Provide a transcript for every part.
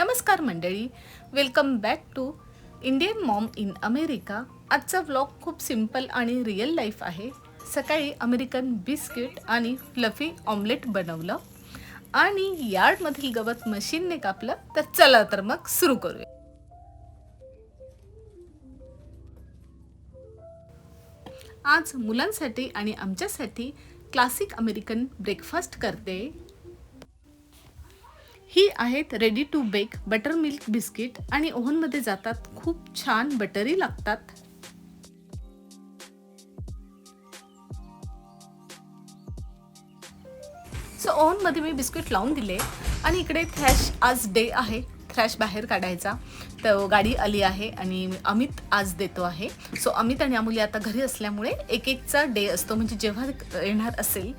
नमस्कार मंडळी. Welcome back to Indian mom in America आजचा व्लॉग खूप सिंपल आणि रिअल लाईफ आहे. सकाळी अमेरिकन बिस्किट आणि फ्लफी ऑमलेट बनवलं. आणि यार्डमधील गवत मशीनने कापलं. तर चला तर मग सुरू करूया. आज मुलांसाठी आणि आमच्यासाठी क्लासिक अमेरिकन ब्रेकफास्ट करते. ही आहेत ready to bake butter milk biscuit आणि ओव्हनमध्ये जातात खूप छान बटरी लागतात. सो ओव्हनमध्ये मी बिस्किट लावून दिले आणि इकडे थ्रॅश आज डे आहे. थ्रॅश बाहेर काढायचा. तर गाडी आली आहे आणि अमित आज देतो आहे. सो अमित आणि अमुली आता घरी असल्यामुळे एक एकचा डे असतो. म्हणजे जेव्हा येणार असेल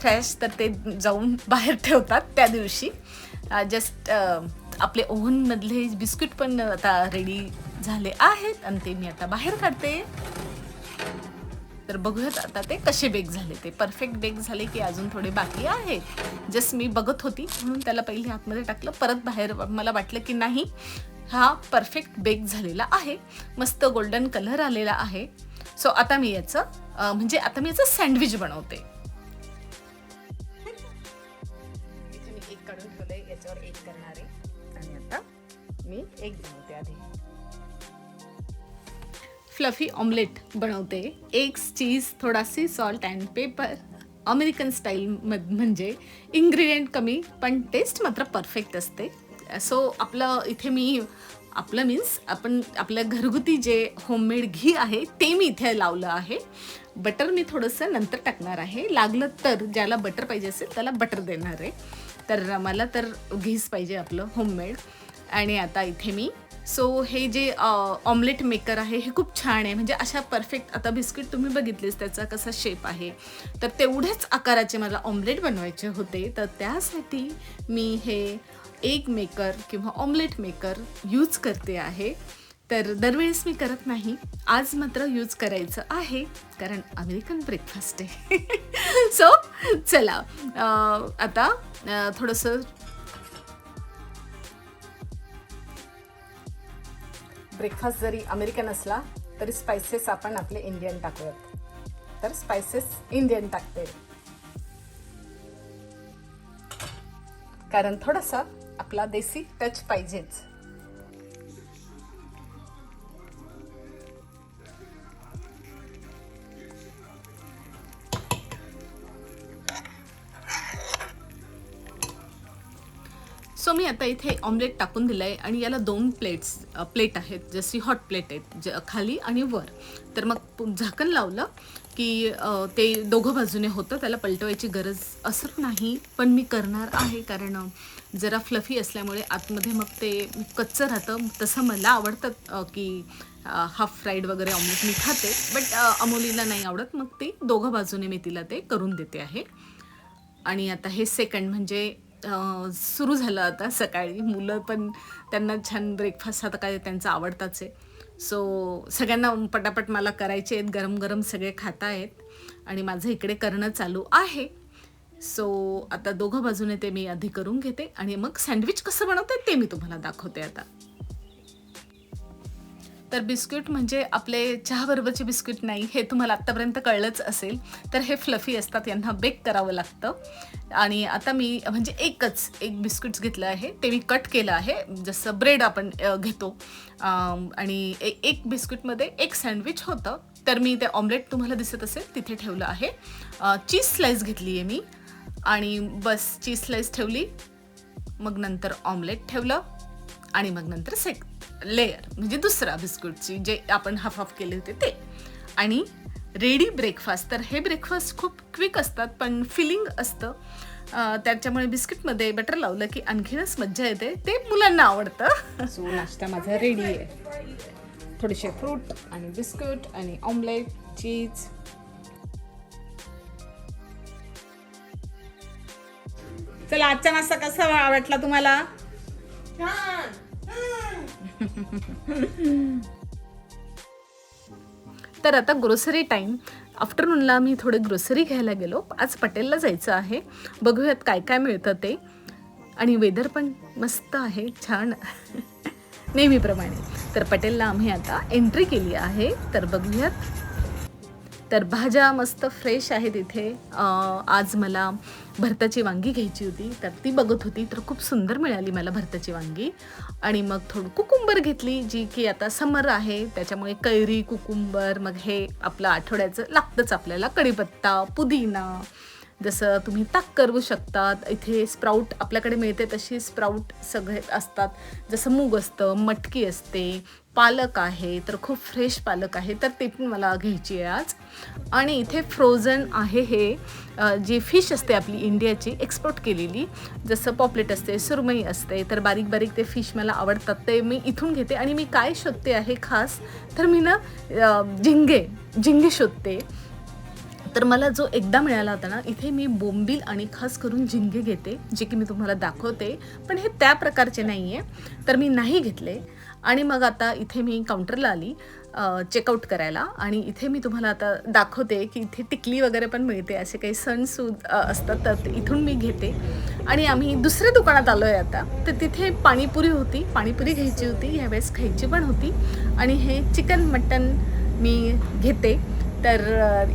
थ्रॅश तर ते जाऊन बाहेर ठेवतात त्या दिवशी. जस्ट आपले ओव्हनमधले बिस्किट पण आता रेडी झाले आहेत आणि ते मी आता बाहेर काढते. तर बघूयात आता ते कसे बेक झाले. ते परफेक्ट बेक झाले की अजून थोडे बाकी आहेत. जस्ट मी बघत होती म्हणून त्याला पहिले आतमध्ये टाकलं. परत बाहेर मला वाटलं की नाही हा परफेक्ट बेक झालेला आहे. मस्त गोल्डन कलर आलेला आहे. सो आता मी याचं म्हणजे आता मी याचं सँडविच बनवते. याच्यावर एक करणार. आहे आणि आता मी एक बनवते आधी. फ्लफी ऑमलेट बनवते. Eggs cheese थोडासी salt and pepper American style म्हणजे इन्ग्रेडियंट कमी पण टेस्ट मात्र परफेक्ट असते. सो आपलं इथे मी आपलं मीन्स आपण आपलं घरगुती जे होममेड घी आहे ते मी इथे लावलं आहे. बटर मी थोडंसं नंतर टाकणार आहे. लागलं तर ज्याला बटर पाहिजे असेल त्याला बटर देणार आहे. तर मला तर घीच पाहिजे आपलं होममेड आणि आता इथे मी. सो हे जे ऑमलेट मेकर आहे हे खूप छान आहे. म्हणजे अशा परफेक्ट आता बिस्किट तुम्ही बघितलेस त्याचा कसा शेप आहे. तर तेवढ्याच आकाराचे मला ऑमलेट बनवायचे होते. तर त्यासाठी मी हे एग मेकर किंवा ऑमलेट मेकर यूज करते आहे. तर दरवेळेस मी करत नाही. आज मात्र यूज करायचं आहे कारण अमेरिकन ब्रेकफास्ट आहे. सो चला आता अं, थोडंसं ब्रेकफास्ट जरी अमेरिकन असला तरी स्पायसेस आपण आपले इंडियन टाकूयात. तर स्पायसेस इंडियन टाकते. कारण थोडासा आपला देसी टच पाहिजेच. सो मी आता इथे ऑमलेट टाकून दिलं आहे आणि याला दोन प्लेट्स प्लेट आहेत जशी हॉट प्लेट आहेत ज खाली आणि वर. तर मग झाकण लावलं की ते दोघं बाजूने होतं त्याला पलटवायची गरज असत नाही पण मी करणार आहे कारण जरा फ्लफी असल्यामुळे आतमध्ये मग ते कच्चं राहतं. तसं मला आवडतं की हाफ फ्राईड वगैरे ऑमलेट मी खाते बट अमोलीला नाही आवडत. मग ते दोघं बाजूने मी तिला ते करून देते आहे. आणि आता हे सेकंड म्हणजे सुरू झालं आता सकाळी. मुलं पण त्यांना छान ब्रेकफास्ट आता काय त्यांचा आवडताच आहे. सो सगळ्यांना पटापट मला करायचे आहेत. गरम गरम सगळे खाता आहेत आणि माझं इकडे करणं चालू आहे. सो आता दोघं बाजूने ते मी आधी करून घेते. आणि मग सँडविच कसं बनवते ते मी तुम्हाला दाखवते आता. तर बिस्किट म्हणजे आपले चहाबरोबरचे बिस्किट नाही हे तुम्हाला आत्तापर्यंत कळलंच असेल. तर हे फ्लफी असतात यांना बेक करावं लागतं. आणि आता मी म्हणजे एकच एक बिस्किट्स घेतलं आहे. ते मी कट केलं आहे जसं ब्रेड आपण घेतो. आणि ए एक बिस्किटमध्ये एक सँडविच होतं. तर मी ते ऑमलेट तुम्हाला दिसत असेल तिथे ठेवलं आहे. चीज स्लाईस घेतली आहे मी. आणि बस चीज स्लाईस ठेवली. मग नंतर ऑमलेट ठेवलं. आणि मग नंतर सेक लेअर म्हणजे दुसरा बिस्कुटची जे आपण हाफ हाफ केले होते ते. आणि रेडी ब्रेकफास्ट तर हे ब्रेकफास्ट खूप क्विक असतात पण फिलिंग असतं. त्याच्यामुळे बिस्किटमध्ये बटर लावलं की आणखीनच मज्जा येते. ते मुलांना आवडतं. सो नाश्ता माझा रेडी आहे. थोडेसे फ्रूट आणि बिस्कुट आणि ऑमलेट चीज चला आजचा नाश्ता कसा वाटला तुम्हाला? तर आता ग्रोसरी टाईम आफ्टरनूनला मी थोडे ग्रोसरी घ्यायला गेलो. आज पटेलला जायचं आहे. बघूयात काय काय मिळतं ते. आणि वेदर पण मस्त आहे. छान. नेहमीप्रमाणे. तर पटेलला आम्ही आता एंट्री केली आहे. तर बघूयात. तर भाज्या मस्त फ्रेश आहेत इथे. आज मला भरताची वांगी घ्यायची होती तर ती बघत होती तर खूप सुंदर मिळाली मला भरताची वांगी. आणि मग थोडं कुकुंबर घेतली जी की आता समर आहे त्याच्यामुळे कैरी कुकुंबर मग हे आपलं आठवड्याचं लागतंच आपल्याला कढीपत्ता पुदिना जसं तुम्ही ताक करू शकतात इथे स्प्राऊट आपल्याकडे मिळते तशी स्प्राऊट सगळे असतात. जसं मूग असतं मटकी असते पालक आहे तर खूप फ्रेश पालक आहे तर ते पण मला घ्यायची आहे आज. आणि इथे फ्रोझन आहे हे जी फिश असते आपली इंडियाची एक्सपोर्ट केलेली. जसं पॉपलेट असते सुरमई असते तर बारीक बारीक ते फिश मला आवडतात ते मी इथून घेते. आणि मी काय शोधते आहे खास तर मी ना झिंगे झिंगे शोधते. तर मला जो एकदा मिळाला होता ना इथे मी बोंबील आणि खास करून झिंगे घेते जे की मी तुम्हाला दाखवते पण हे त्या प्रकारचे नाही आहे तर मी नाही घेतले. आणि मग आता इथे मी काउंटरला आली चेकआउट करायला. आणि इथे मी तुम्हाला आता दाखवते की इथे टिकली वगैरे पण मिळते असे काही सण सू असतात तर इथून मी घेते. आणि आम्ही दुसऱ्या दुकानात आलो आहे आता. तर तिथे पाणीपुरी होती पाणीपुरी घ्यायची होती ह्यावेळेस खायची पण होती. आणि हे चिकन मटन मी घेते. तर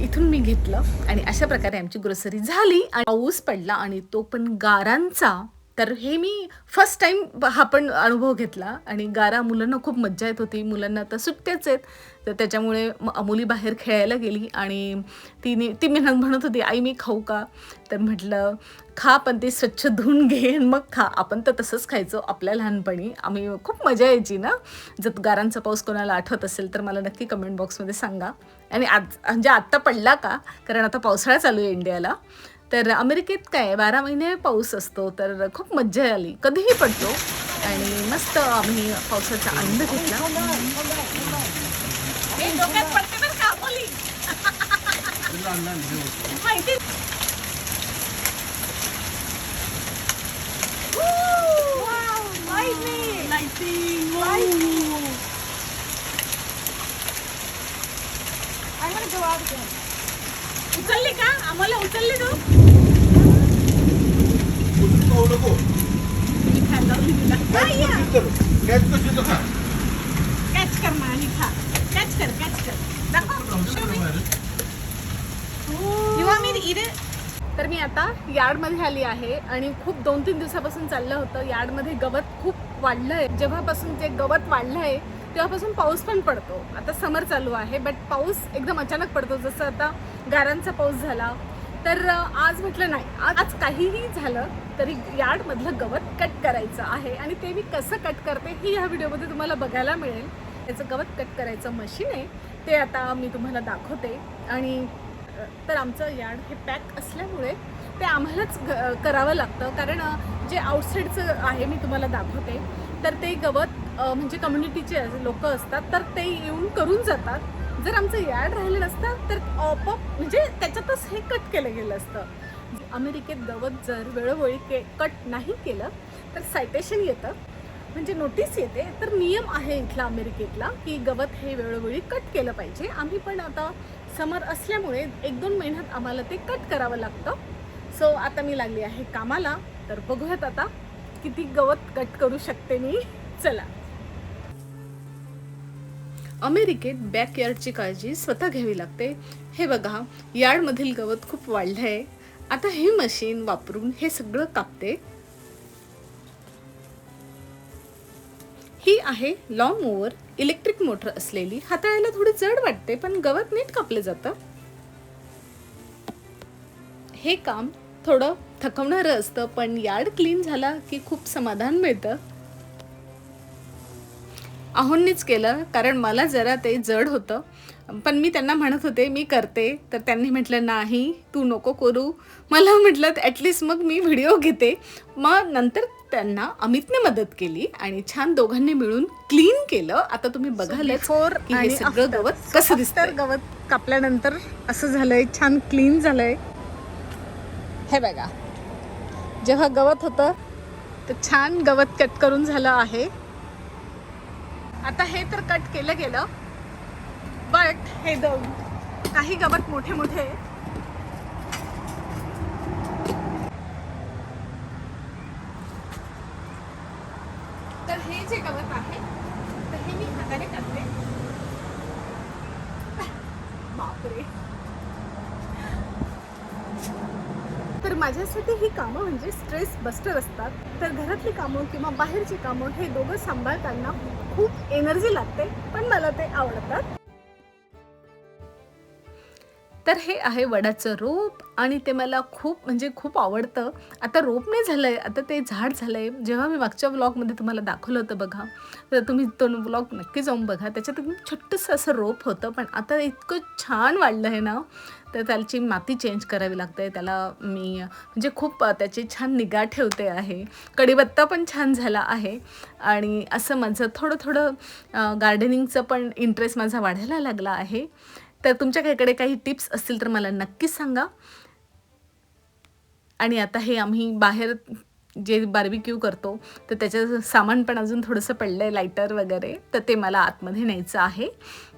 इथून मी घेतलं आणि अशा प्रकारे आमची ग्रोसरी झाली आणि पाऊस पडला आणि तो पण गारांचा तर हे मी फर्स्ट टाइम हा पण अनुभव घेतला आणि गारा मुलांना खूप मज्जा येत होती. मुलांना आता सुट्ट्याच आहेत. तर त्याच्यामुळे मुली बाहेर खेळायला गेली आणि तिने ती मी म्हणत होती आई मी खाऊ का? तर म्हटलं खा पण ते स्वच्छ धुवून घे मग खा. आपण तर तसंच खायचो आपल्या लहानपणी. आम्ही खूप मजा यायची ना? जर गारांचा पाऊस कोणाला आठवत असेल तर मला नक्की कमेंट बॉक्समध्ये सांगा. आणि आज म्हणजे आत्ता पडला का? कारण आता पावसाळा चालू आहे इंडियाला. तर अमेरिकेत काय बारा महिने पाऊस असतो तर खूप मज्जा आली. कधीही पडतो. आणि मस्त आम्ही पावसाचा आनंद घेतला. का, उचलली का? आम्हाला उचलली तू पाहू नको मी खायला लावली तुला. या? कॅच खा कॅच कर माली खा. कॅच कर कॅच कर. eat it? तर मी आता यार्डमध्ये आली आहे आणि खूप दोन तीन दिवसापासून चाललं होतं. यार्डमध्ये गवत खूप वाढलं आहे जेव्हापासून ते गवत वाढलं आहे तेव्हापासून पाऊस पण पडतो. आता समर चालू आहे बट पाऊस एकदम अचानक पडतो. जसं आता गारांचा पाऊस झाला तर आज म्हटलं नाही. आज आज काहीही झालं तरी यार्डमधलं गवत कट करायचं आहे आणि ते मी कसं कट करते हे ह्या व्हिडिओमध्ये तुम्हाला बघायला मिळेल. त्याचं गवत कट करायचं मशीन आहे. ते आता मी तुम्हाला दाखवते. आणि तर आमचं यार्ड हे पॅक असल्यामुळे ते आम्हालाच ग- करावं लागतं. कारण जे आउटसाईडचं आहे मी तुम्हाला दाखवते तर ते गवत म्हणजे कम्युनिटीचे लोक असतात तर ते येऊन करून जातात. जर आमचं यार्ड राहिलं नसतं तर ऑपअप म्हणजे त्याच्यातच हे कट केलं गेलं असतं. अमेरिकेत गवत जर वेळोवेळी के कट नाही केलं तर सायटेशन येतं. म्हणजे नोटीस येते. तर नियम आहे इथला अमेरिकेतला की गवत हे वेळोवेळी कट केलं पाहिजे. आम्ही पण आता समर असल्यामुळे एक दोन महिन्यात आम्हाला ते कट करावं लागतं. सो आता मी लागली आहे कामाला. तर बघूयात आता किती गवत कट करू शकते मी. चला. अमेरिकेत बॅकयार्डची काळजी स्वतः घ्यावी लागते. हे बघा यार्डमधील गवत खूप वाढलं आहे आता हे मशीन वापरून हे सगळं कापते. ही आहे लॉंग मोवर इलेक्ट्रिक मोटर असलेली. हाताळायला थोडी जड वाटते पण गवत नीट कापलं जातं. हे काम थोडं थकवणारं असतं पण यार्ड क्लीन झाला की खूप समाधान मिळतं. आहोंनीच केलं कारण मला जरा ते जड होतं. पण मी त्यांना म्हणत होते मी करते. तर त्यांनी म्हटलं नाही तू नको करू. मला म्हटलं ॲटलिस्ट मग मी व्हिडिओ घेते. मग नंतर त्यांना अमितने मदत केली आणि छान दोघांनी मिळून क्लीन केलं. आता तुम्ही बघालच की हे सगळं गवत कसं दिसतं गवत कापल्यानंतर असं झालंय छान क्लीन झालंय. हे बघा. जेव्हा गवत होतं तर छान गवत कट करून झालं आहे. आता हे तर कट केलं गेलं बट हे दोन काही गवत मोठे मोठे आहे. हे जे गवत आहे तर हे मी हाताने काढते बापरे तर माझ्यासाठी ही कामं म्हणजे स्ट्रेस बस्टर असतात. तर घरातली कामं किंवा बाहेरची कामं हे दोघं सांभाळताना खूप एनर्जी लागते पण मला ते आवडतात. तर हे आहे वडाचं रोप आणि ते मला खूप म्हणजे खूप आवडतं. आता रोप नाही झालं आहे आता ते झाड झालं आहे जेव्हा मी मागच्या ब्लॉगमध्ये तुम्हाला दाखवलं होतं बघा तर तुम्ही तो ब्लॉग नक्की जाऊन बघा. त्याच्यात छोटंसं असं रोप होतं पण आता इतकं छान वाढलं आहे ना तर त्याची माती चेंज करावी लागते. त्याला मी म्हणजे खूप त्याची छान निगा ठेवते आहे. कढीपत्ता पण छान झाला आहे. आणि असं माझं थोडं थोडं गार्डनिंगचं पण इंटरेस्ट माझा वाढायला लागला आहे. तर तुमच्याकडे काही टिप्स असतील तर मला नक्कीच सांगा. आणि आता हे आम्ही बाहेर जे बार्बिक्यू करतो तर त्याचं सामान पण अजून थोडंसं पडलं आहे लायटर वगैरे तर ते मला आतमध्ये न्यायचं आहे.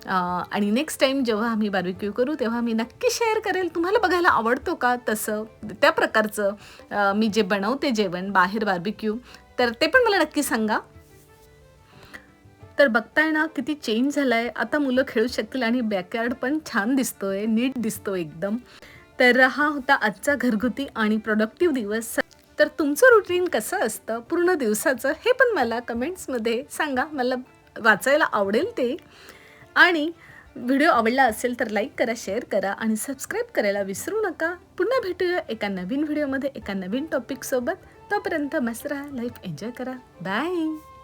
आणि नेक्स्ट टाईम जेव्हा आम्ही बार्बिक्यू करू तेव्हा मी नक्की शेअर करेल. तुम्हाला बघायला आवडतो का तसं? त्या प्रकारचं मी जे बनवते जेवण बाहेर बार्बिक्यू तर ते पण मला नक्की सांगा. तर बघताय ना किती चेंज झालं आहे आता मुलं खेळू शकतील आणि बॅकयार्ड पण छान दिसतोय नीट दिसतो एकदम. तर हा होता आजचा घरगुती आणि प्रोडक्टिव्ह दिवस. तर तुमचं रुटीन कसं असतं? पूर्ण दिवसाचं हे पण मला कमेंट्समध्ये सांगा. मला वाचायला आवडेल ते. आणि व्हिडिओ आवडला असेल तर लाईक करा शेअर करा आणि सबस्क्राईब करायला विसरू नका. पुन्हा भेटूया एका नवीन व्हिडिओमध्ये एका नवीन टॉपिकसोबत तोपर्यंत मस्त राहा लाईफ एन्जॉय करा. बाय